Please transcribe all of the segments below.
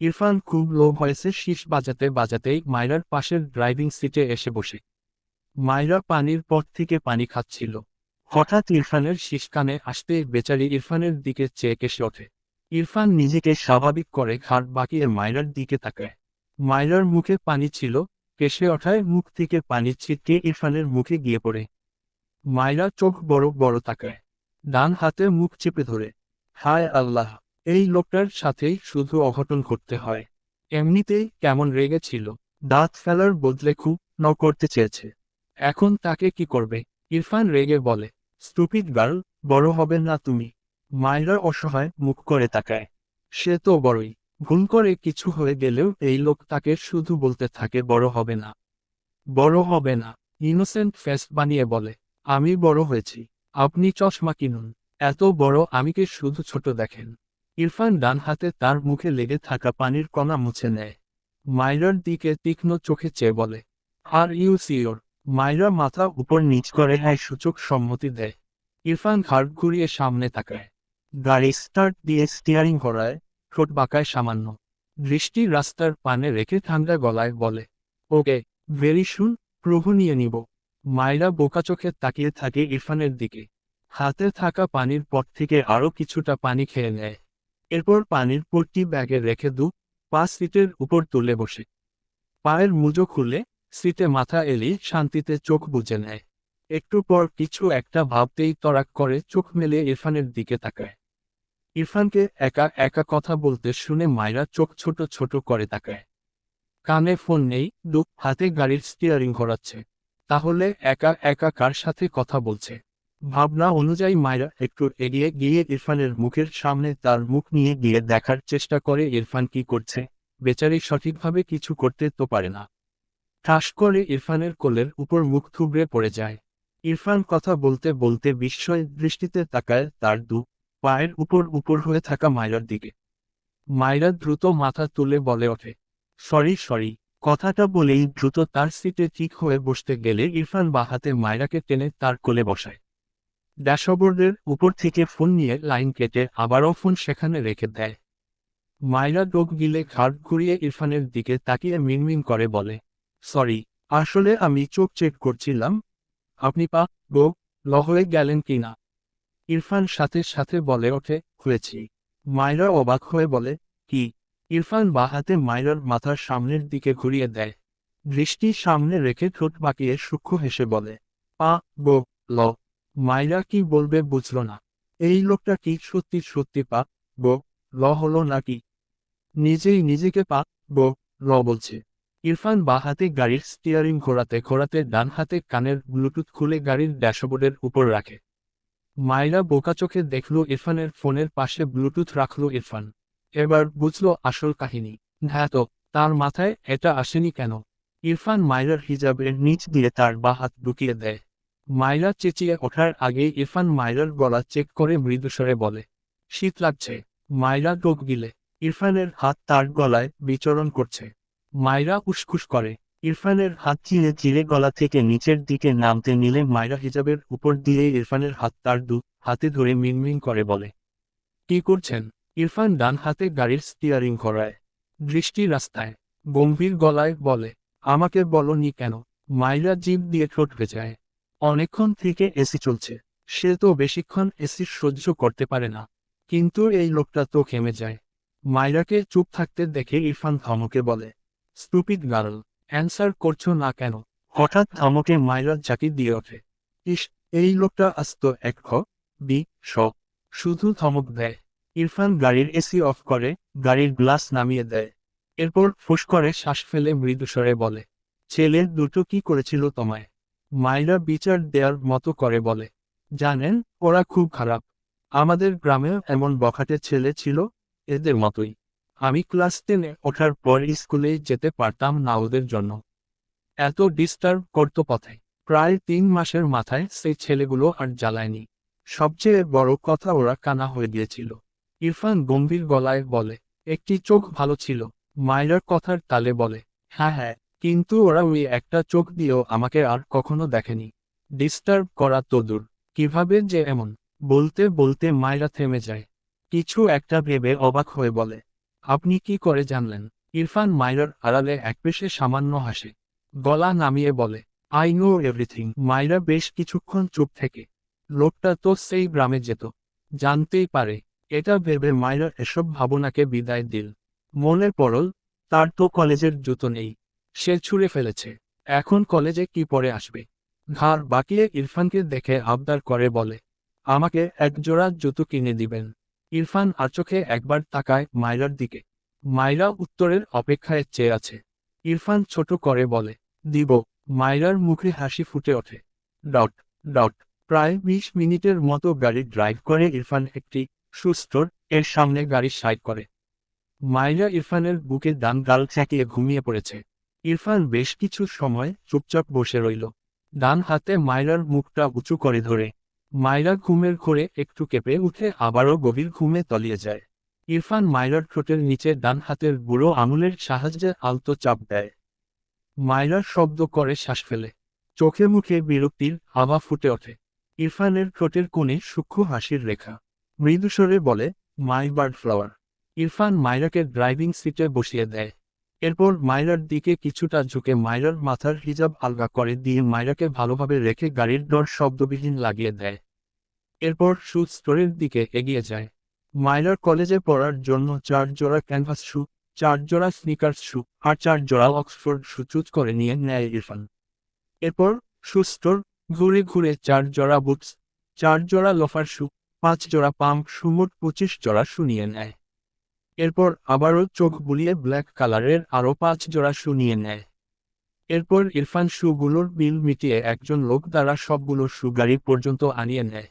ইরফান খুব লো ভয়েসে শীষ বাজাতে বাজাতেই মায়রার পাশের ড্রাইভিং সিটে এসে বসে। মায়রা পানির পট থেকে পানি খাচ্ছিল। হঠাৎ ইরফানের শীষ কানে আসতে বেচারি ইরফানের দিকে চেয়ে কেসে ওঠে। ইরফান নিজেকে স্বাভাবিক করে ঘাট বাঁকিয়ে মায়রার দিকে তাকায়। মায়রার মুখে পানি ছিল কেসে ওঠায় মুখ থেকে পানি ছিটকে ইরফানের মুখে গিয়ে পড়ে। মায়রা চোখ বড় বড় তাকায়। ডান হাতে মুখ চেপে ধরে, হায় আল্লাহ। এই লোকটার সাথেই শুধু অঘটন ঘটতে হয়। এমনিতেই কেমন রেগে ছিল। দাঁত ফেলার বদলে খুব ন করতে চেয়েছে। এখন তাকে কি করবে? ইরফান রেগে বলে, স্টুপিড গার্ল, বড় হবে না তুমি। মায়রা অসহায়, মুখ করে তাকায়। সে তো বড়ই। ভুল করে কিছু হয়ে গেলেও এই লোক তাকে শুধু বলতে থাকে, বড় হবে না। বড় হবে না। ইনোসেন্ট ফেস বানিয়ে বলে, আমি বড় হয়েছি। আপনি চশমা কিনুন। এত বড় আমিকে শুধু ছোট দেখেন? ইরফান ডান হাতে তার মুখে লেগে থাকা পানির কণা মুছে নেয়। মায়রার দিকে তীক্ষ্ণ চোখে চেয়ে বলে, আর ইউ সিওর? মায়রা মাথা উপর নিচ করে হ্যাঁ সূচক সম্মতি দেয়। ইরফান ঘাড় ঘুরিয়ে সামনে তাকায়। গাড়ি স্টার্ট দিয়ে স্টিয়ারিং করায়, ঠোঁট বাঁকায় সামান্য। দৃষ্টি রাস্তার পানে রেখে ঠান্ডা গলায় বলে, ওকে, ভেরি শুন প্রভু নিয়ে নিব। মায়রা বোকা চোখে তাকিয়ে থাকে ইরফানের দিকে। হাতে থাকা পানির পট থেকে আরও কিছুটা পানি খেয়ে নেয়। এরপর পানির পট্টি ব্যাগে রেখে দু, পা সিটের উপর তুলে বসে। পায়ের মুজো খুলে সিটে মাথা এলিয়ে শান্তিতে চোখ বুজে নেয়। একটু পর কিছু একটা ভাবতেই তরাক করে চোখ মেলে ইরফানের দিকে তাকায়। ইরফানকে একা একা কথা বলতে শুনে মায়রা চোখ ছোট ছোট করে তাকায়। কানে ফোন নেই, দু, হাতে গাড়ির স্টিয়ারিং ঘোরাচ্ছে। তাহলে একা একা কার সাথে কথা বলছে? ভাবনা অনুযায়ী মায়রা একটু এগিয়ে গিয়ে ইরফানের মুখের সামনে তার মুখ নিয়ে গিয়ে দেখার চেষ্টা করে ইরফান কি করছে। বেচারি সঠিকভাবে কিছু করতে তো পারে না। ঠাস করে ইরফানের কোলের উপর মুখ থুবড়ে পড়ে যায়। ইরফান কথা বলতে বলতে বিস্ময় দৃষ্টিতে তাকায় তার দু পায়ের উপর উপর হয়ে থাকা মায়রার দিকে। মায়রা দ্রুত মাথা তুলে বলে ওঠে, সরি সরি। কথাটা বলেই দ্রুত তার সিটে ঠিক হয়ে বসতে গেলে ইরফান বাহাতে মায়রাকে টেনে তার কোলে বসায়। ড্যাশবোর্ডের উপর থেকে ফোন নিয়ে লাইন কেটে আবারও ফোন সেখানে রেখে দেয়। মায়রা ডোক গিলে ঘাট ঘুরিয়ে ইরফানের দিকে তাকিয়ে মিনমিন করে বলে, সরি, আসলে আমি চোখ চেক করছিলাম। আপনি পা ল হয়ে গেলেন কি না? ইরফান সাথে সাথে বলে ওঠে হয়েছি মায়রা অবাক হয়ে বলে, কি? ইরফান বাহাতে মায়রার মাথার সামনের দিকে ঘুরিয়ে দেয়। দৃষ্টি সামনে রেখে ঠোঁট বাঁকিয়ে সূক্ষ্ম হেসে বলে, পা গো ল। মায়রা কি বলবে বুঝল না। এই লোকটা কি সত্যি সত্যি পা গো ল হলো নাকি? নিজেই নিজেকে পা গো ল বলছে। ইরফান বা হাতে গাড়ির স্টিয়ারিং ঘোরাতে ঘোরাতে ডান হাতে কানের ব্লুটুথ খুলে গাড়ির ড্যাশবোর্ডের উপর রাখে। মায়রা বোকা চোখে দেখল ইরফানের ফোনের পাশে ব্লুটুথ রাখল ইরফান। এবার বুঝল আসল কাহিনী। হ্যাঁ তো তার মাথায় এটা আসেনি কেন? ইরফান মায়রার হিজাবের নিচ দিয়ে তার বা হাত ঢুকিয়ে দেয়। মায়রা চেঁচিয়ে ওঠার আগে ইরফান মায়রার গলা চেক করে মৃদুস্বরে বলে, শীত লাগছে। মায়রা ডোক গিলে, ইরফানের হাত তার গলায় বিচরণ করছে। মায়রা উসখুস করে, ইরফানের হাত চিরে চিরে গলা থেকে নিচের দিকে নামতে নিলে মায়রা হিজাবের উপর দিয়ে ইরফানের হাত তার দু হাতে ধরে মিনমিন করে বলে, কি করছেন? ইরফান ডান হাতে গাড়ির স্টিয়ারিং করায় দৃষ্টি রাস্তায়, গম্ভীর গলায় বলে, আমাকে বলনি কেন? মায়রা জিভ দিয়ে ঠোঁট ভেজায়। অনেকক্ষণ থেকে এসি চলছে। সে তো বেশিক্ষণ এসি সহ্য করতে পারে না। কিন্তু এই লোকটা তো খেমে যায়। মাইরাকে চুপ থাকতে দেখে ইরফান ধমকে বলে স্টুপিড গার্ল অ্যান্সার করছ না কেন? হঠাৎ ধমকে মায়রা জাকি দিয়ে ওঠে, ইস, এই লোকটা আস্ত এক খ বি, স। শুধু ধমক দেয়। ইরফান গাড়ির এসি অফ করে, গাড়ির গ্লাস নামিয়ে দেয়। এরপর ফুস করে শ্বাস ফেলে মৃদুস্বরে বলে, ছেলে দুটো কি করেছিল তোমায়? মায়রা বিচার দেওয়ার মতো করে বলে। জানেন, ওরা খুব খারাপ। আমাদের গ্রামেও এমন বখাটে ছেলে ছিল, এদের মতোই। আমি ক্লাস টেনে ওঠার পর স্কুলে যেতে পারতাম না ওদের জন্য। এত ডিস্টার্ব করতো পথে। প্রায় তিন মাসের মাথায় সেই ছেলেগুলো আর জ্বালায়নি। সবচেয়ে বড় কথা ওরা কানা হয়ে গিয়েছিল। ইরফান গম্ভীর গলায় বলে, একটি চোখ ভালো ছিল। মায়রার কথার তালে বলে হ্যাঁ হ্যাঁ। কিন্তু ওরা ওই একটা চোখ দিয়েও আমাকে আর কখনো দেখেনি। ডিস্টার্ব করা তো দূর। কীভাবে যে এমন? বলতে বলতে মায়রা থেমে যায়। কিছু একটা ভেবে অবাক হয়ে বলে, আপনি কি করে জানলেন? ইরফান মাইরার আড়ালে একপেশে সামান্য হাসে। গলা নামিয়ে বলে আই নো এভরিথিং মাইরা বেশ কিছুক্ষণ চুপ থেকে। লোকটা তো সেই গ্রামে যেত। জানতেই পারে, এটা ভেবে মাইরা এসব ভাবনাকে বিদায় দিল। মনে পড়ল, তার তো কলেজের জুতো নেই। সে ছুঁড়ে ফেলেছে। এখন কলেজে কি পরে আসবে? ঘাড় বাকিয়ে ইরফানকে দেখে আবদার করে বলে, আমাকে এক জোড়া জুতো কিনে দিবেন। ইরফান আর চোখে একবার তাকায় মাইরার দিকে। মাইরা উত্তরের অপেক্ষায় চেয়ে আছে। ইরফান ছোট করে বলে, দিব। মাইরার মুখে হাসি ফুটে ওঠে। ডট ডট প্রায় বিশ মিনিটের মতো গাড়ি ড্রাইভ করে ইরফান একটি সুস্থর, এর সামনে গাড়ি সাইড করে। মাইরা ইরফানের বুকে ডান গাল ঠেকিয়ে ঘুমিয়ে পড়েছে। ইরফান বেশ কিছু সময় চুপচাপ বসে রইল। ডান হাতে মাইরার মুখটা উঁচু করে ধরে। মাইরা ঘুমের ঘোরে একটু কেঁপে উঠে আবারও গভীর ঘুমে তলিয়ে যায়। ইরফান মাইরার ঠোঁটের নিচে ডান হাতের বুড়ো আঙুলের সাহায্যে আলতো চাপ দেয়। মাইরার শব্দ করে শ্বাস ফেলে। চোখে মুখে বিরক্তির হাওয়া ফুটে ওঠে। ইরফানের ঠোঁটের কোণে সূক্ষ্ম হাসির রেখা। মৃদুস্বরে বলে মাই বার্ড ফ্লাওয়ার ইরফান মাইরাকে ড্রাইভিং সিটে বসিয়ে দেয়। এরপর মাইরার দিকে কিছুটা ঝুঁকে মাইরার মাথার হিজাব আলগা করে দিয়ে মাইরাকে ভালোভাবে রেখে গাড়ির ডর শব্দবিহীন লাগিয়ে দেয়। এরপর শু স্টোরের দিকে এগিয়ে যায়। মাইরার কলেজে পড়ার জন্য চার জোড়া ক্যানভাস শু, চার জোড়া স্নিকার্স শু আর চার জোড়া অক্সফোর্ড শু চুজ করে নিয়ে নেয় ইরফান। এরপর শু স্টোর ঘুরে ঘুরে চার জোড়া বুটস, চার জোড়া লোফার শু, পাঁচ জোড়া পাম্প শু মোট পঁচিশ জোড়া শু নিয়ে নেয়। এরপর আবারও চোখ বুলিয়ে ব্ল্যাক কালারের আরও পাঁচ জোড়া শু নিয়ে নেয়। এরপর ইরফান শুগুলোর বিল মিটিয়ে একজন লোক দ্বারা সবগুলো শু গাড়ি পর্যন্ত আনিয়ে নেয়।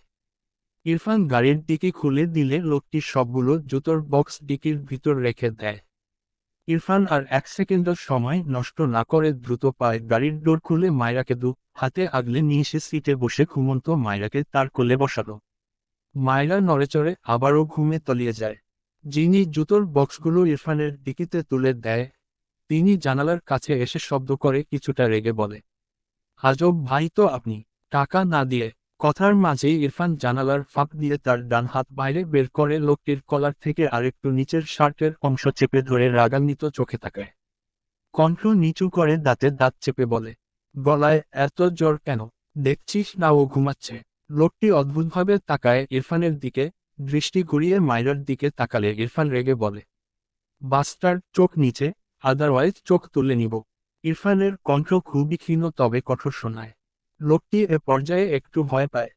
ইরফান গাড়ির ডিকি খুলে দিলে লোকটি সবগুলো জুতোর বক্স ডিকির ভিতর রেখে দেয়। ইরফান আর এক সেকেন্ডের সময় নষ্ট না করে দ্রুত পায় গাড়ির ডোর খুলে মায়রাকে দু হাতে আগলে নিয়ে এসে সিটে বসে ঘুমন্ত মায়রাকে তার কোলে বসালো। মায়রা নড়েচড়ে আবারও ঘুমে তলিয়ে যায়। যিনি জুতোর বক্সগুলো ইরফানের ডিকিতে তুলে দেয়, তিনি জানালার কাছে এসে শব্দ করে কিছুটা রেগে বলে, আজব ভাই তো আপনি, টাকা না দিয়ে, কথার মাঝেই ইরফান জানালার ফাঁক দিয়ে তার ডান হাত বাইরে বের করে লোকটির কলার থেকে আরেকটু নিচের শার্টের অংশ চেপে ধরে রাগান্বিত চোখে তাকায়। কণ্ঠ নিচু করে দাঁতে দাঁত চেপে বলে, গলায় এত জ্বর কেন? দেখছিস না ও ঘুমাচ্ছে। লোকটি অদ্ভুতভাবে তাকায় ইরফানের দিকে দৃষ্টি ঘুরিয়ে মাইরার দিকে তাকালে ইরফান রেগে বলে, বাস্টার, চোখ নিচে আদারওয়াইজ চোখ তুলে নিব। ইরফানের কণ্ঠ খুবই ক্ষীণ তবে কঠোর শোনায়। লোকটি এ পর্যায়ে একটু ভয় পায়।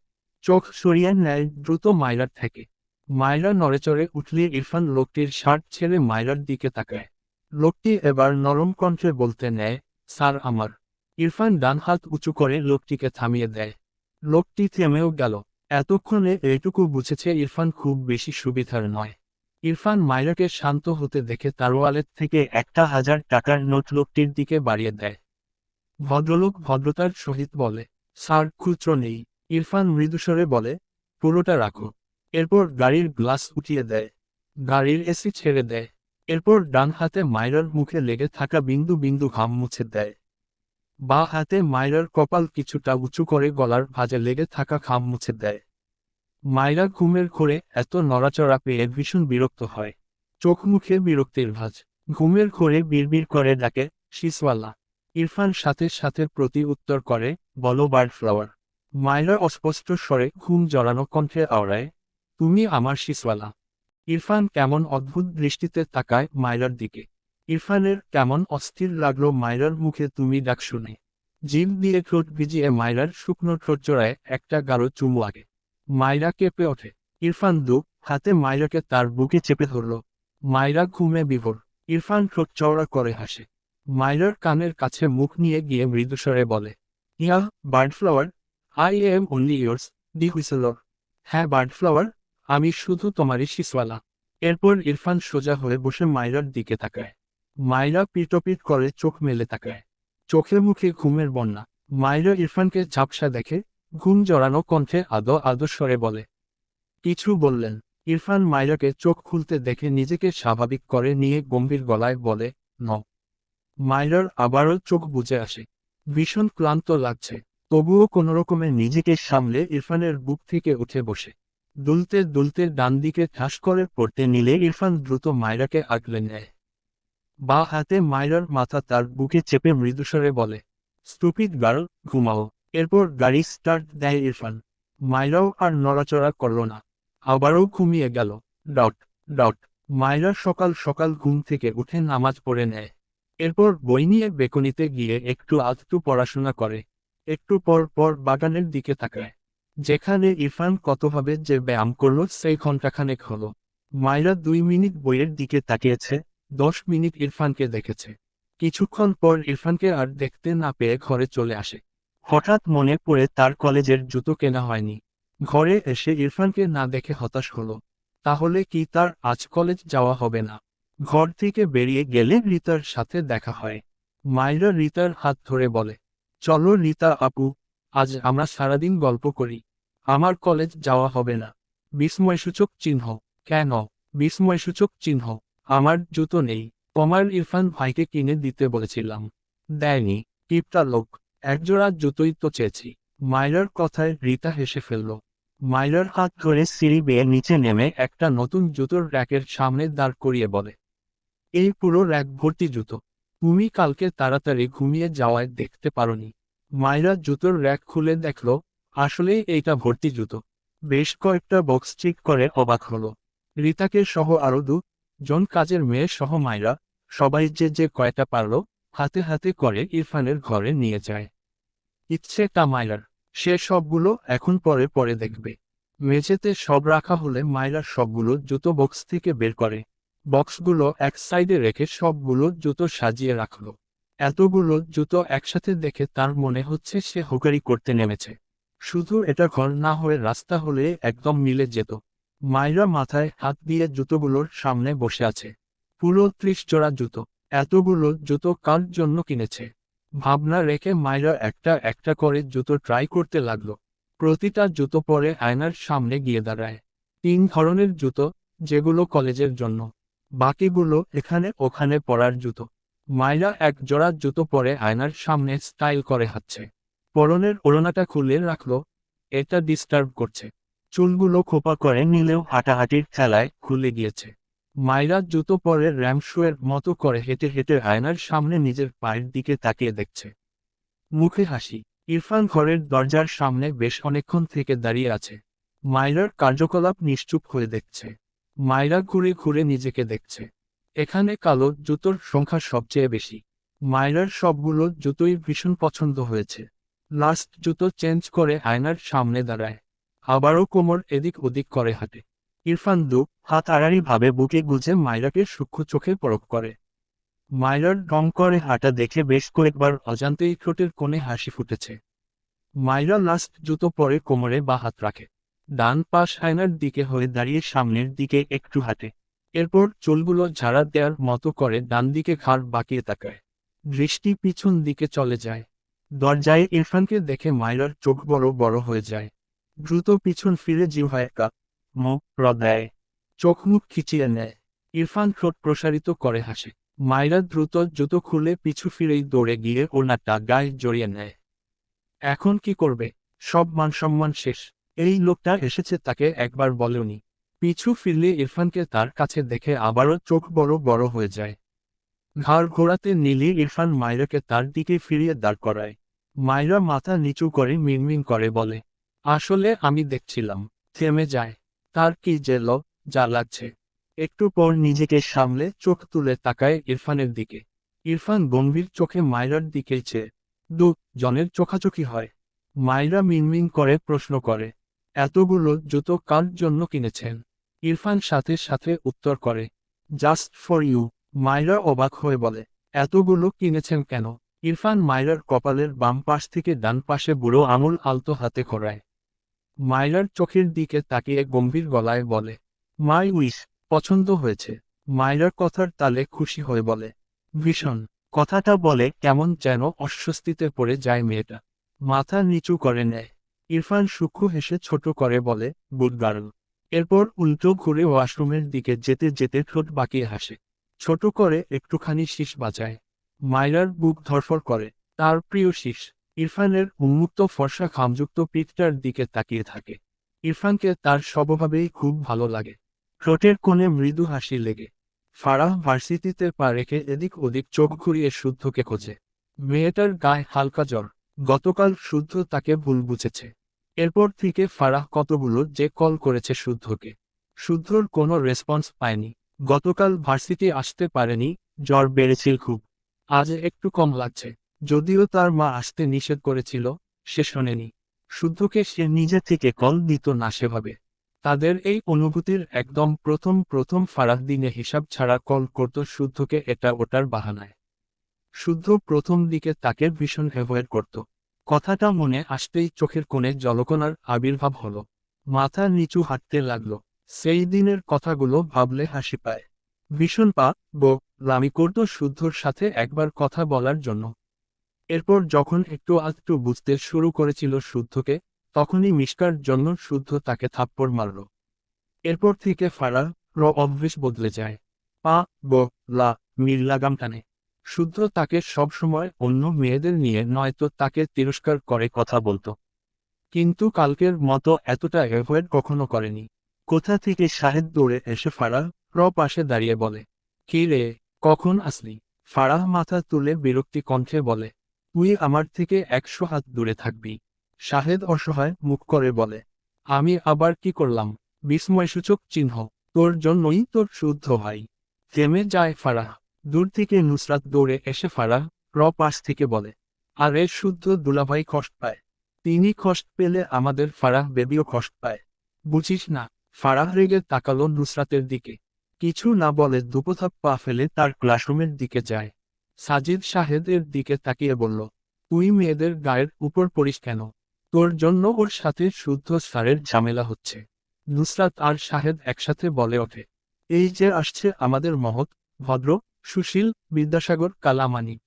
চোখ সরিয়ে নেয় দ্রুত মাইরার থেকে। মাইরা নড়েচড়ে উঠলে ইরফান লোকটির শার্ট ছেড়ে মাইরার দিকে তাকায়। লোকটি এবার নরম কণ্ঠে বলতে নেয়, স্যার, আমার। ইরফান ডান হাত উঁচু করে লোকটিকে থামিয়ে দেয়। লোকটি থেমেও গেল। এতক্ষণে এটুকু বুঝেছে ইরফান খুব বেশি সুবিধার নয়। ইরফান মাইরাকে শান্ত হতে দেখে তার ওয়ালেট থেকে একটা হাজার টাকার নোট লোকটির দিকে বাড়িয়ে দেয়। ভদ্রলোক ভদ্রতার সহিত বলে, স্যার, খুচরো নেই। ইরফান মৃদুস্বরে বলে, পুরোটা রাখো। এরপর গাড়ির গ্লাস উঠিয়ে দেয়। গাড়ির এসি ছেড়ে দেয়। এরপর ডান হাতে মাইরার মুখে লেগে থাকা বিন্দু বিন্দু ঘাম মুছে দেয়। বা হাতে মাইরার কপাল কিছুটা উঁচু করে গলার ভাজে লেগে থাকা খাম মুছে দেয়। মাইরা ঘুমের ঘোরে এত নড়াচড়া পেয়ে ভীষণ বিরক্ত হয়। চোখ মুখে বিরক্তির ভাজ। ঘুমের ঘোরে বিড়বিড় করে ডাকে শিসওয়ালা। ইরফান সাথে সাথে প্রতি উত্তর করে, বলো বার্ড ফ্লাওয়ার মাইরা অস্পষ্ট স্বরে ঘুম জড়ানো কণ্ঠে আওড়ায়, তুমি আমার শিসওয়ালা। ইরফান কেমন অদ্ভুত দৃষ্টিতে তাকায় মাইরার দিকে। ইরফানের কেমন অস্থির লাগল মাইরার মুখে তুমি ডাক শুনে। জিভ দিয়ে ঠোঁট ভিজিয়ে মাইরার শুকনো ঠোঁট জোড়ায় একটা গাঢ় চুমু আগে। মাইরা কেঁপে ওঠে। ইরফান দু হাতে মাইরাকে তার বুকে চেপে ধরল। মাইরা ঘুমে বিভোর। ইরফান ঠোঁট চওড়া করে হাসে। মাইরার কানের কাছে মুখ নিয়ে গিয়ে মৃদুস্বরে বলে, yeah bird flower I am only yours the whistler. হ্যাঁ বার্ড ফ্লাওয়ার আমি শুধু তোমারই শিসওয়ালা এরপর ইরফান সোজা হয়ে বসে মাইরার দিকে তাকায়। মাইরা পিটপিট করে চোখ মেলে তাকায়। চোখে মুখে ঘুমের বন্যা। মাইরা ইরফানকে ঝাপসা দেখে, ঘুম জড়ানো কণ্ঠে আদো আদো স্বরে বলে, কিছু বললেন? ইরফান মাইরাকে চোখ খুলতে দেখে নিজেকে স্বাভাবিক করে নিয়ে গম্ভীর গলায় বলে, ন। মাইরার আবারও চোখ বুঝে আসে। ভীষণ ক্লান্ত লাগছে। তবুও কোনোরকমে নিজেকে সামলে ইরফানের বুক থেকে উঠে বসে। দুলতে দুলতে ডান দিকে ঠাস করে পড়তে নিলে ইরফান দ্রুত মায়রাকে আগলে নেয়। বা হাতে মায়রার মাথা তার বুকে চেপে মৃদুস্বরে বলে, স্টুপিড গার্ল, ঘুমাও। এরপর গাড়ি স্টার্ট দেয় ইরফান। মায়রাও আর নড়াচড়া করল না। আবারও ঘুমিয়ে গেল। ডট ডট মায়রা সকাল সকাল ঘুম থেকে উঠে নামাজ পড়ে নেয়। এরপর বই নিয়ে বেকনিতে গিয়ে একটু আধটু পড়াশোনা করে। একটু পর পর বাগানের দিকে তাকায়। যেখানে ইরফান কতভাবে যে ব্যায়াম করল, সেই ঘন্টাখানেক হলো। মায়রা দুই মিনিট বইয়ের দিকে তাকিয়েছে। দশ মিনিট ইরফানকে দেখেছে। কিছুক্ষণ পর ইরফানকে আর দেখতে না পেয়ে ঘরে চলে আসে। হঠাৎ মনে পড়ে তার কলেজের জুতো কেনা হয়নি। ঘরে এসে ইরফানকে না দেখে হতাশ হলো। তাহলে কি তার আজ কলেজ যাওয়া হবে না? ঘর থেকে বেরিয়ে গেলে রিতার সাথে দেখা হয়। মাইরা রিতার হাত ধরে বলে, চলো রিতা আপু, আজ আমরা সারাদিন গল্প করি। আমার কলেজ যাওয়া হবে না। বিস্ময়সূচক চিহ্ন, কেন? বিস্ময়সূচক চিহ্ন। আমার জুতো নেই। তোমার ইরফান ভাইকে কিনে দিতে বলেছিলাম। দেয়নি টিপটা লোক। একজোড়া জুতোই তো চেয়েছি। মাইরার কথায় রিতা হেসে ফেলল। মাইরার হাত ধরে সিঁড়ি বেয়ে নিচে নেমে একটা নতুন জুতোর র্যাকের সামনে দাঁড় করিয়ে বলে, এই পুরো র্যাক ভর্তি জুতো। তুমি কালকে তাড়াতাড়ি ঘুমিয়ে যাওয়ায় দেখতে পারোনি মাইরা জুতোর র্যাক খুলে দেখল, আসলেই এইটা ভর্তি জুতো। বেশ কয়েকটা বক্স চেক করে অবাক হলো। রিতাকে সহ আরও দু জন কাজের মেয়ে সহ মাইরা সবাই যে যে কয়টা পারল, হাতে হাতে করে ইরফানের ঘরে নিয়ে যায়। ইচ্ছে তা মাইরার, সে সবগুলো এখন পরে পরে দেখবে। মেঝেতে সব রাখা হলে মাইরার সবগুলো জুতো বক্স থেকে বের করে। বক্সগুলো এক সাইডে রেখে সবগুলো জুতো সাজিয়ে রাখল। এতগুলো জুতো একসাথে দেখে তার মনে হচ্ছে সে হুকারি করতে নেমেছে। শুধু এটা ঘর না হয়ে রাস্তা হলে একদম মিলে যেত। মাইরা মাথায় হাত দিয়ে জুতোগুলোর সামনে বসে আছে। পুরো ত্রিশ জোড়া জুতো, এতগুলো জুতো কার জন্য কিনেছে? ভাবনা রেখে মাইরা একটা একটা করে জুতো ট্রাই করতে লাগল। প্রতিটা জুতো পরে আয়নার সামনে গিয়ে দাঁড়ায়। তিন ধরনের জুতো, যেগুলো কলেজের জন্য। বাকিগুলো এখানে ওখানে পরার জুতো। মাইরা এক জোড়া জুতো পরে আয়নার সামনে স্টাইল করে হাঁটছে। পরনের ওড়নাটা খুলে রাখল, এটা ডিস্টার্ব করছে। চুলগুলো খোপা করে নিলেও হাঁটাহাঁটির খেলায় খুলে গিয়েছে। মাইরা জুতো পরে র্যামশোয়ের মতো করে হেঁটে হেঁটে আয়নার সামনে নিজের পায়ের দিকে তাকিয়ে দেখছে। মুখে হাসি। ইরফান ঘরের দরজার সামনে বেশ অনেকক্ষণ থেকে দাঁড়িয়ে আছে। মাইরার কার্যকলাপ নিশ্চুপ হয়ে দেখছে। মাইরা ঘুরে ঘুরে নিজেকে দেখছে। এখানে কালো জুতোর সংখ্যা সবচেয়ে বেশি। মাইরার সবগুলো জুতোই ভীষণ পছন্দ হয়েছে। লাস্ট জুতো চেঞ্জ করে আয়নার সামনে দাঁড়ায়। আবারও কোমর এদিক ওদিক করে হাঁটে। ইরফান দু হাত আড়াড়ি ভাবে বুকে গুজে মাইরাকে সূক্ষ্ম চোখে পরখ করে। মাইরার ডং করে হাঁটা দেখে বেশ কয়েকবার অজান্তেই ঠোঁটের কোণে হাসি ফুটেছে। মাইরা লাস্ট জুতো পরে কোমরে বা হাত রাখে। ডান পাশ আয়নার দিকে হয়ে দাঁড়িয়ে সামনের দিকে একটু হাঁটে। এরপর চুলগুলো ঝাড়া দেওয়ার মতো করে ডান দিকে ঘাড় বাঁকিয়ে তাকায়। দৃষ্টি পিছন দিকে চলে যায়। দরজায় ইরফানকে দেখে মাইরার চোখ বড় বড় হয়ে যায়। দ্রুত পিছন ফিরে জিহ্বায় কাপ মুখ হৃদয় চোখ মুখ খিচিয়ে নেয়। ইরফান ঠোঁট প্রসারিত করে হাসে। মাইরা দ্রুত জুতো খুলে পিছু ফিরেই দৌড়ে গিয়ে ওনাটা গায়ে জড়িয়ে নেয়। এখন কি করবে? সব মান সম্মান শেষ। এই লোকটা এসেছে তাকে একবার বলেনি পিছু ফিরলে ইরফানকে তার কাছে দেখে আবারও চোখ বড় বড় হয়ে যায়। ঘাড় ঘোরাতে নিলে ইরফান মাইরাকে তার দিকে ফিরিয়ে দাঁড় করায়। মাইরা মাথা নিচু করে মিনমিন করে বলে আসলে আমি দেখছিলাম, থেমে যায়। তার কি যে ল, যা লাগছে। একটু পর নিজেকে সামলে চোখ তুলে তাকায় ইরফানের দিকে। ইরফান গম্ভীর চোখে মাইরার দিকে চেয়ে। দু, জনের চোখাচোখি হয়। মাইরা মিনমিন করে প্রশ্ন করে, এতগুলো জুতো কার জন্য কিনেছেন? ইরফান সাথে সাথে উত্তর করে জাস্ট ফর ইউ মাইরা অবাক হয়ে বলে, এতগুলো কিনেছেন কেন? ইরফান মাইরার কপালের বাম পাশ থেকে ডান পাশে বুড়ো আঙুল আলতো হাতে খোরায় মাইরার চোখের দিকে তাকিয়ে গম্ভীর গলায় বলে, মাই উইশ, পছন্দ হয়েছে। মাইরার কথার তালে খুশি হয়ে বলে, ভীষণ, কথাটা বলে কেমন যেন অস্বস্তিতে পড়ে যায় মেয়েটা। মাথা নিচু করে নেয়। ইরফান সূক্ষ্ম হেসে ছোট করে বলে, গুড গার্ল। এরপর উল্টো ঘুরে ওয়াশরুমের দিকে যেতে যেতে ঠোঁট বাঁকিয়ে হাসে। ছোট করে একটুখানি শীষ বাজায়। মাইরার বুক ধরফর করে, তার প্রিয় শীষ। ইরফানের উন্মুক্ত ফর্সা খামযুক্ত পিঠটার দিকে তাকিয়ে থাকে। ইরফানকে তার স্বভাবেই খুব ভালো লাগে। ঠোঁটের কোণে মৃদু হাসি লেগে। ফারাহ ভার্সিটিতে পা রেখে এদিক ওদিক চোখ ঘুরিয়ে শুদ্ধকে খোঁজে। মেয়েটার গায়ে হালকা জ্বর। গতকাল শুদ্ধ তাকে ভুল বুঝেছে। এরপর থেকে ফারাহ কতগুলো যে কল করেছে শুদ্ধকে। শুদ্ধর কোনো রেসপন্স পায়নি। গতকাল ভার্সিটি আসতে পারেনি, জ্বর বেড়েছিল খুব। আজ একটু কম লাগছে। যদিও তার মা আসতে নিষেধ করেছিল, সে শোনেনি। শুদ্ধকে সে নিজে থেকে কল দিত না সেভাবে। তাদের এই অনুভূতির একদম প্রথম প্রথম ফারাহ দিনে হিসাব ছাড়া কল করত শুদ্ধকে এটা ওটার বাহানায়। শুদ্ধ প্রথম দিকে তাকে ভীষণ অ্যাভয়েড করত। কথাটা মনে আসতেই চোখের কোণে জলকণার আবির্ভাব হল। মাথা নিচু হাঁটতে লাগল। সেই দিনের কথাগুলো ভাবলে হাসি পায়। ভীষণ পা, বো, লামি করত শুদ্ধর সাথে একবার কথা বলার জন্য। এরপর যখন একটু আধটু বুঝতে শুরু করেছিল শুদ্ধকে, তখনই মিষ্কার জন্য শুদ্ধ তাকে থাপ্পড় মারল। এরপর থেকে ফারা র অভ্যেস বদলে যায়। পা, ব, লা, মির লাগাম টানে। শুদ্ধ তাকে সবসময় অন্য মেয়েদের নিয়ে নয়তো তাকে তিরস্কার করে কথা বলতো। কিন্তু কালকের মতো এতটা অ্যাভয়েড কখনো করেনি। কোথা থেকে শাহেদ দৌড়ে এসে ফারাহ র পাশে দাঁড়িয়ে বলে, কি রে, কখন আসলি? ফারাহ মাথা তুলে বিরক্তি কণ্ঠে বলে তুই আমার থেকে একশো হাত দূরে থাকবি। শাহেদ অসহায় মুখ করে বলে, আমি আবার কি করলাম? বিস্ময়সূচক চিহ্ন, তোর জন্যই তোর শুদ্ধ ভাই। থেমে যায় ফারাহ। দূর থেকে নুসরাত দৌড়ে এসে ফারাহ র পাশ থেকে বলে, আরে শুদ্ধ দুলাভাই কষ্ট পায়। তিনি কষ্ট পেলে আমাদের ফারাহ বেবিও কষ্ট পায়। বুঝিস না, ফারাহ রেগে তাকালো নুসরাতের দিকে। কিছু না বলে দুপথাপ পা ফেলে তার ক্লাসরুমের দিকে যায়। সাজিদ শাহেদের দিকে তাকিয়ে বলল, তুই মেয়েদের গায়ের উপর পড়িস কেন? তোর জন্য ওর সাথে শুদ্ধ স্যারের ঝামেলা হচ্ছে। নুসরাত আর শাহেদ একসাথে বলে ওঠে, এই যে আসছে আমাদের মহৎ, ভদ্র, সুশীল, বিদ্যাসাগর কালামানিক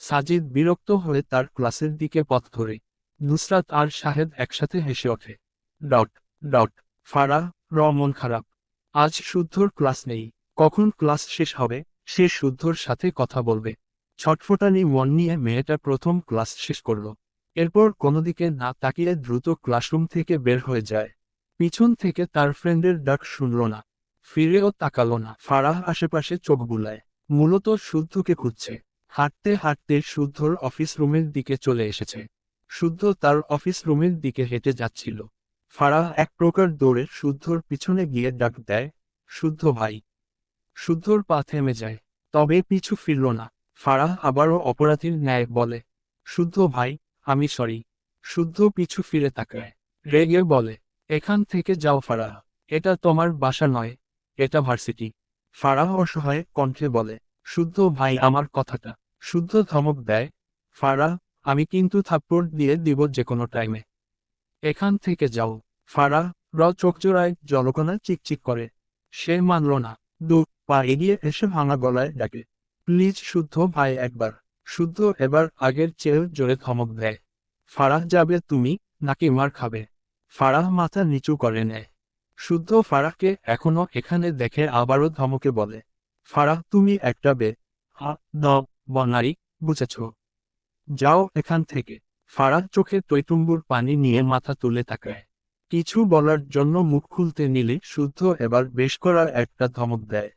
সাজিদ বিরক্ত হয়ে তার ক্লাসের দিকে পথ ধরে। নুসরাত আর শাহেদ একসাথে হেসে ওঠে ডট ডট ফারা, র, মন খারাপ। আজ শুদ্ধর ক্লাস নেই, কখন ক্লাস শেষ হবে? সে শুদ্ধর সাথে কথা বলবে। ছটফটানি মন নিয়ে মেয়েটা প্রথম ক্লাস শেষ করল। এরপর কোনো দিকে না তাকিয়ে দ্রুত ক্লাসরুম থেকে বের হয়ে যায়। পিছন থেকে তার ফ্রেন্ডের ডাক শুনল না। ফিরেও তাকালো না। ফারাহ আশেপাশে চোখ বুলায়। মূলত শুদ্ধকে খুঁজছে। হাঁটতে হাঁটতে শুদ্ধর অফিস রুমের দিকে চলে এসেছে। শুদ্ধ তার অফিস রুমের দিকে হেঁটে যাচ্ছিল। ফারাহ এক প্রকার দৌড়ে শুদ্ধর পিছনে গিয়ে ডাক দেয়, শুদ্ধ ভাই। শুদ্ধর পা থেমে যায় তবে পিছু ফিরল না। ফারাহ আবারও অপরাধীর ন্যায় বলে, শুদ্ধ ভাই, আমি সরি। শুদ্ধ পিছু ফিরে তাকায়। রেগে বলে, এখান থেকে যাও ফারাহ। এটা তোমার বাসা নয়, এটা ভার্সিটি। ফারাহ অসহায় কণ্ঠে বলে, শুদ্ধ ভাই, আমার কথাটা। শুদ্ধ ধমক দেয়, ফারাহ, আমি কিন্তু থাপ্পড় দিয়ে দিব যে কোনো টাইমে। এখান থেকে যাও। ফারাহ র চোখজোড়ায় জলকণা চিকচিক করে। সে মানল না দু পা এগিয়ে এসে ভাঙা গলায় ডাকে, প্লিজ শুদ্ধ ভাই একবার, শুদ্ধ এবার আগের চেয়েও জোরে ধমক দেয়। ফারাহ যাবে তুমি, নাকি মার খাবে? ফারাহ মাথা নিচু করে নেয়। শুদ্ধ ফারাহকে এখনও এখানে দেখে আবারও ধমকে বলে, ফারাহ তুমি একটা বে হা ন বনারি বুঝেছ। যাও এখান থেকে ফারাহ চোখে তৈতুম্বুর পানি নিয়ে মাথা তুলে তাকায়। কিছু বলার জন্য মুখ খুলতে নিলে শুদ্ধ এবার বেশ করার একটা ধমক দেয়।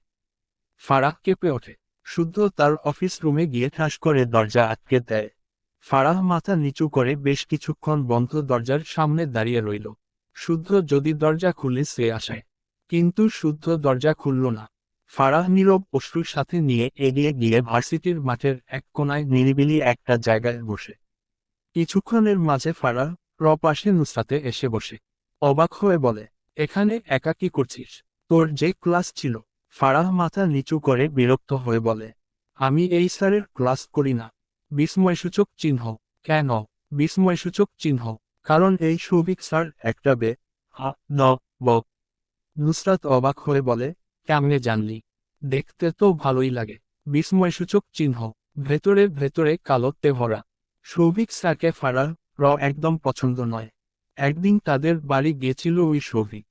ফারাহ কেঁপে ওঠে। শুদ্ধ তার অফিস রুমে গিয়ে ঠাস করে দরজা আটকে দেয়। ফারাহ মাথা নিচু করে বেশ কিছুক্ষণ বন্ধ দরজার সামনে দাঁড়িয়ে রইল। শুদ্ধ যদি দরজা খুলে সে আসায় কিন্তু শুদ্ধ দরজা খুলল না। ফারাহ নীরব অশ্রুর সাথে নিয়ে এগিয়ে গিয়ে ভার্সিটির মাঠের এক কোনায় নিরিবিলি একটা জায়গায় বসে। কিছুক্ষণের মাঝে ফারাহ প্রপাশে পাশে নুসরাতে এসে বসে। অবাক হয়ে বলে, এখানে একা কি করছিস? তোর যে ক্লাস ছিল ফারাহ মাথা নিচু করে বিরক্ত হয়ে বলে, আমি এই স্যারের ক্লাস করি না। বিস্ময়সূচক চিহ্ন। কেন? বিস্ময়সূচক চিহ্ন। কারণ এই সৌভিক স্যার একটা বে হা ন, ব। নুসরাত অবাক হয়ে বলে, কেমনে জানলি? দেখতে তো ভালোই লাগে। বিস্ময়সূচক চিহ্ন। ভেতরে ভেতরে কালোতে ভরা সৌভিক স্যারকে ফারাহ র একদম পছন্দ নয়। একদিন তাদের বাড়ি গেছিল ওই সৌভিক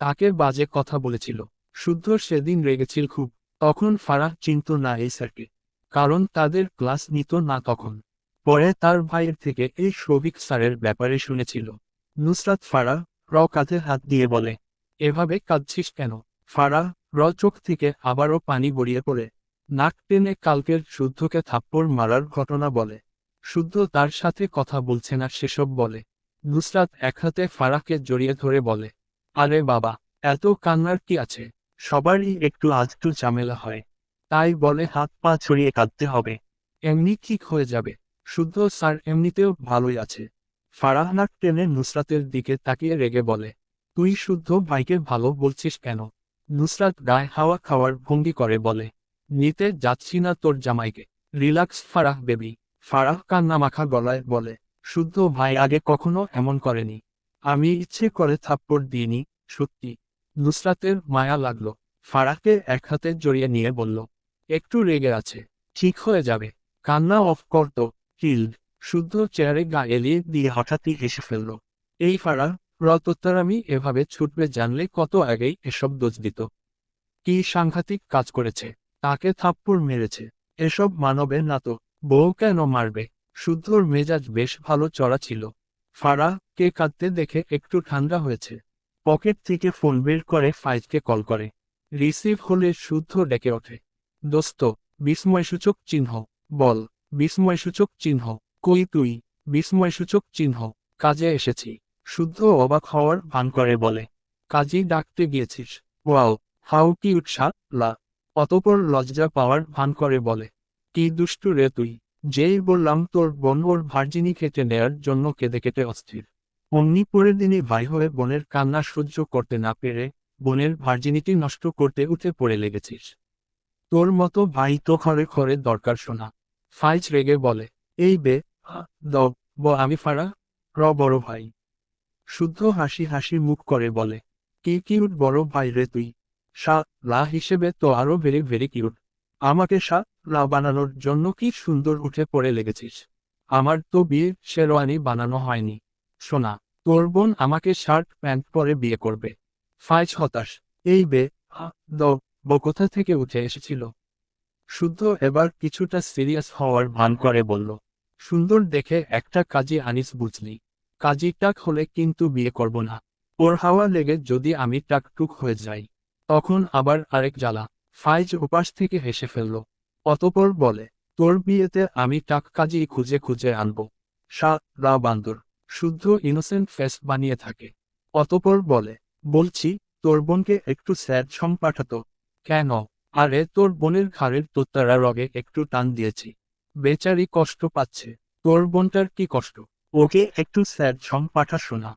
তাকে বাজে কথা বলেছিল। শুদ্ধ সেদিন রেগেছিল খুব। তখন ফারাহ চিনত না এই স্যারকে, কারণ তাদের ক্লাস নিত না তখন। পরে তার ভাইয়ের থেকে এই সৌভিক স্যারের ব্যাপারে শুনেছিল। নুসরাত ফারাহ র কাঁধে হাত দিয়ে বলে, এভাবে কাঁদছিস কেন? ফারা র চোখ থেকে আবারও পানি গড়িয়ে পড়ে। নাক টেনে কালকের শুদ্ধকে থাপ্পড় মারার ঘটনা বলে। শুদ্ধ তার সাথে কথা বলছে না, সেসব বলে। নুসরাত এক হাতে ফারাকে জড়িয়ে ধরে বলে, আরে বাবা, এত কান্নার কি আছে? সবারই একটু আধটু ঝামেলা হয়। তাই বলে হাত পা ছড়িয়ে কাঁদতে হবে। এমনি ঠিক হয়ে যাবে। শুদ্ধ স্যার এমনিতেও ভালোই আছে। ফারাহ নাক টেনে নুসরাতের দিকে তাকিয়ে রেগে বলে, তুই শুদ্ধ ভাইকে ভালো বলছিস কেন? নুসরাত গায়ে হাওয়া খাওয়ার ভঙ্গি করে বলে, নিতে যাচ্ছি না তোর জামাইকে। Relax Farah baby. ফারাহ কান্না মাখা গলায় বলে, শুদ্ধ ভাই আগে কখনো এমন করেনি। আমি ইচ্ছে করে থাপ্পড় দিইনি, সত্যি। নুসরাতের মায়া লাগল। ফারাহকে এক হাতে জড়িয়ে নিয়ে বলল, একটু রেগে আছে, ঠিক হয়ে যাবে। কান্না অফ করত হিল্ড শুদ্ধ চেয়ারে গা এলিয়ে দিয়ে হঠাৎই হেসে ফেলল। এই ফারা রতোত্তরামি এভাবে ছুটবে জানলে কত আগেই এসব দোষ দিত। কি সাংঘাতিক কাজ করেছে, তাকে থাপ্পড় মেরেছে। এসব মানবে না তো, বউ কেন মারবে? শুদ্ধর মেজাজ বেশ ভালো চড়া ছিল। ফারা কে কাঁদতে দেখে একটু ঠান্ডা হয়েছে। পকেট থেকে ফোন বের করে ফাইজকে কল করে। রিসিভ হলে শুদ্ধ ডেকে ওঠে। দোস্ত, বিস্ময়সূচক চিহ্ন। বল, বিস্ময়সূচক চিহ্ন। কই তুই? বিস্ময়সূচক চিহ্ন। কাজে এসেছি। শুদ্ধ অবাক হওয়ার ভান করে বলে। কাজেই ডাকতে গিয়েছিস। ওয়াও, হাউ কি উৎসাহ লা অতপর লজ্জা পাওয়ার ভান করে বলে। কি দুষ্টু রে তুই। যেই বললাম তোর বোন ওর ভার্জিনি কেটে নেয়ার জন্য কেঁদে কেটে অস্থির। অমনি পরের দিনই ভাই হয়ে বোনের কান্না সহ্য করতে না পেরে বোনের ভার্জিনিটি নষ্ট করতে উঠে পড়ে লেগেছিস। তোর মতো ভাই তো ঘরে ঘরে দরকার শোনা। ফাইজ রেগে বলে, এই বে ব, আমি ফারা র, বড় ভাই। শুদ্ধ হাসি হাসি মুখ করে বলে, কি কিউট বড় ভাই রে তুই। সা লা হিসেবে তো আরও ভেরি ভেরি কিউট। আমাকে সা লা বানানোর জন্য কি সুন্দর উঠে পড়ে লেগেছিস। আমার তো বিয়ে শেরওয়ানি বানানো হয়নি। শোনা, তোর বোন আমাকে শার্ট প্যান্ট পরে বিয়ে করবে। ফাইজ হতাশ, এই বে দ কোথা থেকে উঠে এসেছিল? শুদ্ধ এবার কিছুটা সিরিয়াস হওয়ার ভান করে বলল, সুন্দর দেখে একটা কাজী আনিস বুঝলি, কাজী টাক হলে কিন্তু বিয়ে করব না। ওর হাওয়া লেগে যদি আমি টাকটুক হয়ে যাই, তখন আবার আরেক জ্বালা, ফাইজ উপাস থেকে হেসে ফেলল, অতপর বলে, তোর বিয়েতে আমি টাক কাজী খুঁজে খুঁজে আনব। সা রা বান্দর। শুদ্ধ ইনোসেন্ট ফেস বানিয়ে থাকে। অতপর বলে, বলছি, তোর বোনকে একটু স্যাড সং পাঠাতো। কেন? আরে, তোর বোনের ঘাড়ের তোত্তারা রগে একটু টান দিয়েছি। বেচারি কষ্ট পাচ্ছে। তোর বোনটার কি কষ্ট? ওকে একটু স্যাড সং পাঠা শোনা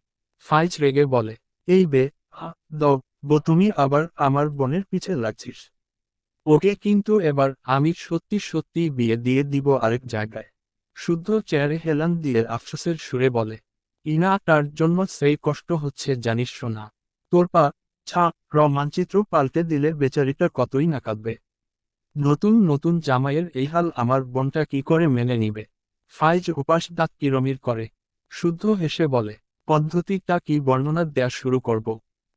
ফাইজ রেগে বলে, এই বে হা দ বো, তুমি আবার আমার বোনের পিছে লাগছিস। ওকে কিন্তু এবার আমি সত্যি সত্যি বিয়ে দিয়ে দিব আরেক জায়গায়। শুদ্ধ চেয়ারে হেলান দিয়ে আফসোসের সুরে বলে, ইনা তার জন্য সেই কষ্ট হচ্ছে জানিস শোনা তোর পা, ছা, র মানচিত্র পাল্টে দিলে বেচারিটা কতই না কাঁদবে। নতুন নতুন জামাইয়ের এই হাল আমার বোনটা কি করে মেনে নিবে? ফাইজ উপাস দাঁত কিরমির করে। শুদ্ধ হেসে বলে, পদ্ধতিটা কি বর্ণনা দেয়া শুরু করব?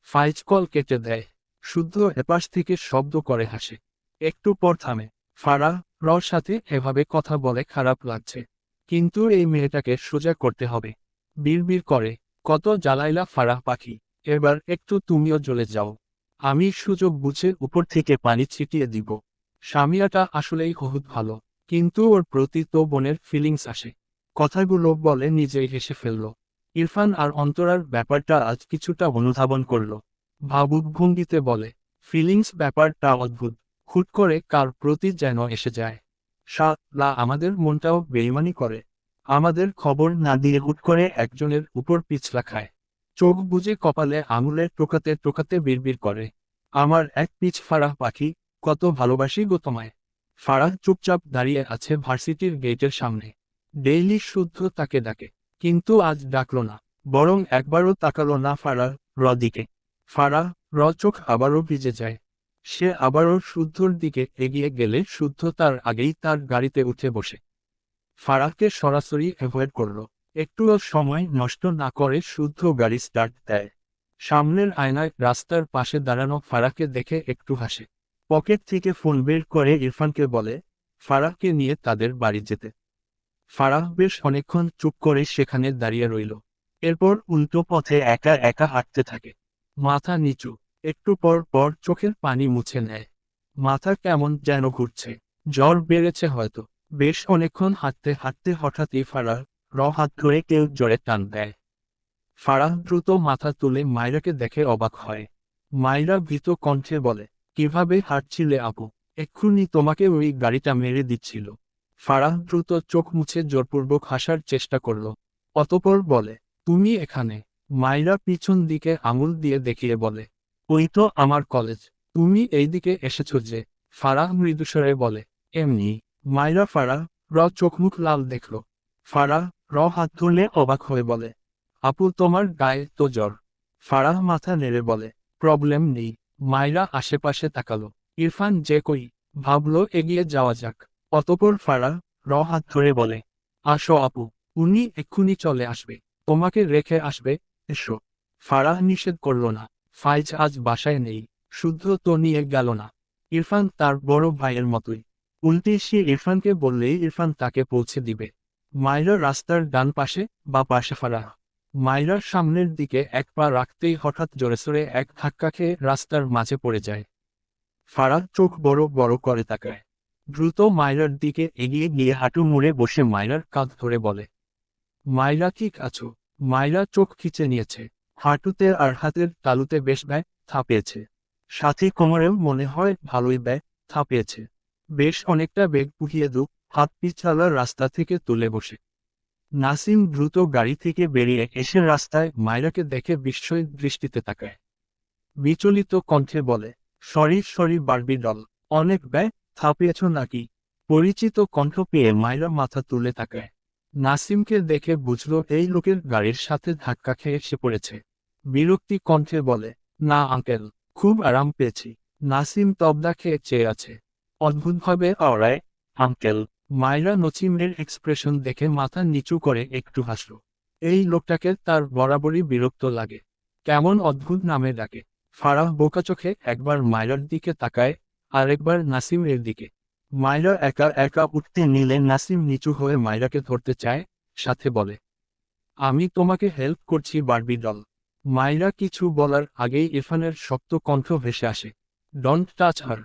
ফাইজ কল কেটে দেয়। শুদ্ধ এপাশ থেকে শব্দ করে হাসে, একটু পর থামে। ফারা রর সাথে এভাবে কথা বলে খারাপ লাগছে। কিন্তু এই মেয়েটাকে সোজা করতে হবে। বিড়বিড় করে, কত জ্বালাইলা ফারাহ পাখি, এবার একটু তুমিও জ্বলে যাও। আমি সুযোগ বুঝে উপর থেকে পানি ছিটিয়ে দিব। স্বামীয়াটা আসলেই বহুত ভালো, কিন্তু ওর প্রতি তো বোনের ফিলিংস আসে। কথাগুলো বলে নিজেই হেসে ফেলল। ইরফান আর অন্তরার ব্যাপারটা আজ কিছুটা অনুধাবন করল। ভাবুক ভঙ্গিতে বলে ফিলিংস ব্যাপারটা অদ্ভুত। হুট করে কার প্রতি যেন এসে যায়। সা, লা, আমাদের মনটাও বেইমানি করে। আমাদের খবর না দিয়ে হুট করে একজনের উপর পিছলা খায় চোখ বুঝে কপালে আঙুলের টোকাতে টোকাতে বিড়বিড় করে। আমার এক পিচ ফারাহ পাখি, কত ভালোবাসি গো তোমায়। ফারাহ চুপচাপ দাঁড়িয়ে আছে ভার্সিটির গেটের সামনে। ডেইলি শুদ্ধ তাকে ডাকে, কিন্তু আজ ডাকলো না, বরং একবারও তাকালো না ফারাহ, র দিকে। ফারাহ, র চোখ আবারও ভিজে যায়। সে আবারও শুদ্ধর দিকে এগিয়ে গেলে শুদ্ধ তার আগেই তার গাড়িতে উঠে বসে। ফারাহকে সরাসরি অ্যাভয়েড করল। একটুও সময় নষ্ট না করে শুদ্ধ গাড়ি স্টার্ট দেয়। সামনের আয়নায় রাস্তার পাশে দাঁড়ানো ফারাহকে দেখে একটু হাসে। পকেট থেকে ফোন বের করে ইরফানকে বলে, ফারাহকে নিয়ে তাদের বাড়ি যেতে। ফারাহ বেশ অনেকক্ষণ চুপ করে সেখানে দাঁড়িয়ে রইল। এরপর উল্টো পথে একা একা হাঁটতে থাকে। মাথা নিচু। একটু পর পর চোখের পানি মুছে নেয়। মাথা কেমন যেন ঘুরছে। জ্বর বেড়েছে হয়তো। বেশ অনেকক্ষণ হাঁটতে হাঁটতে হঠাৎই ফারাহ র হাত ধরে কেউ জ্বরে টান দেয়। ফারাহ দ্রুত মাথা তুলে মাইরাকে দেখে অবাক হয়। মাইরা ভীত কণ্ঠে বলে, কীভাবে হাঁটছিলে আপু? এক্ষুনি তোমাকে ওই গাড়িটা মেরে দিচ্ছিল। ফারাহ দ্রুত চোখ মুছে জোরপূর্বক হাসার চেষ্টা করল। অতপর বলে, তুমি এখানে? মাইরা পিছন দিকে আঙুল দিয়ে দেখিয়ে বলে ওই তো আমার কলেজ। তুমি এই দিকে এসেছ যে, ফারাহ মৃদুস্বরে বলে, এমনি, মাইরা ফারাহ, র চোখমুখ লাল দেখল। ফারাহ, র হাত ধরলে অবাক হয়ে বলে, আপু, তোমার গায়ে তো জ্বর। ফারাহ মাথা নেড়ে বলে, প্রবলেম নেই। মাইরা আশেপাশে তাকালো। ইরফান যে কই, ভাবলো এগিয়ে যাওয়া যাক। অতপর ফারাহ, র হাত ধরে বলে, আসো আপু, উনি এক্ষুনি চলে আসবে। তোমাকে রেখে আসবে, এসো। ফারাহ নিষেধ করল না। ফাইজ আজ বাসায় নেই। শুদ্ধ তো নিয়ে গেল না। ইরফান তার বড় ভাইয়ের মতোই। উল্টে সে ইরফানকে বললেই ইরফান তাকে পৌঁছে দিবে। মাইরা রাস্তার ডান পাশে বা পাশে ফারাহ মাইরার সামনের দিকে এক পা রাখতেই হঠাৎ জোরে সোরে এক ধাক্কা খেয়ে রাস্তার মাঝে পড়ে যায়। ফারাহ চোখ বড় বড় করে তাকায়। দ্রুত মাইরার দিকে এগিয়ে গিয়ে হাঁটু মুড়ে বসে মাইরার কাঁধ ধরে বলে, মাইরা ঠিক আছো? মাইরা চোখ খিচে নিয়েছে। হাঁটুতে আর হাতের তালুতে বেশ ব্যয় থাপিয়েছে। সাথে কোমরেও মনে হয় ভালোই ব্যয় থাপিয়েছে। বেশ অনেকটা বেগ পুহিয়ে দু হাত পিছালার রাস্তা থেকে তুলে বসে। নাসিম দ্রুত গাড়ি থেকে বেরিয়ে এসে রাস্তায় মাইরাকে দেখে বিস্ময় দৃষ্টিতে তাকায়। বিচলিত কণ্ঠে বলে, সরি সরি, বারবি ডল, অনেক ব্যয় থাপিয়েছ নাকি? পরিচিত কণ্ঠ পেয়ে মাইরা মাথা তুলে তাকায়। নাসিমকে দেখে বুঝল এই লোকের গাড়ির সাথে ধাক্কা খেয়ে এসে পড়েছে। বিরক্তি কণ্ঠে বলে, না, আঙ্কেল, খুব আরাম পেয়েছি। নাসিম তবদা খেয়ে চেয়ে আছে। অদ্ভুতভাবে অরায় আঙ্কেল। মাইরা নচিমের এক্সপ্রেশন দেখে মাথা নিচু করে একটু হাসল। এই লোকটাকে তার বরাবরই বিরক্ত লাগে। কেমন অদ্ভুত নামে ডাকে। ফারাহ বোকা চোখে একবার মাইরার দিকে তাকায়, আরেকবার নাসিমের দিকে। মাইরা একা একা উঠতে নিলে নাসিম নিচু হয়ে মাইরাকে ধরতে চায়, সাথে বলে, আমি তোমাকে হেল্প করছি, বারবি ডল মাইরা কিছু বলার আগেই ইরফানের শক্ত কণ্ঠ ভেসে আসে। Don't touch her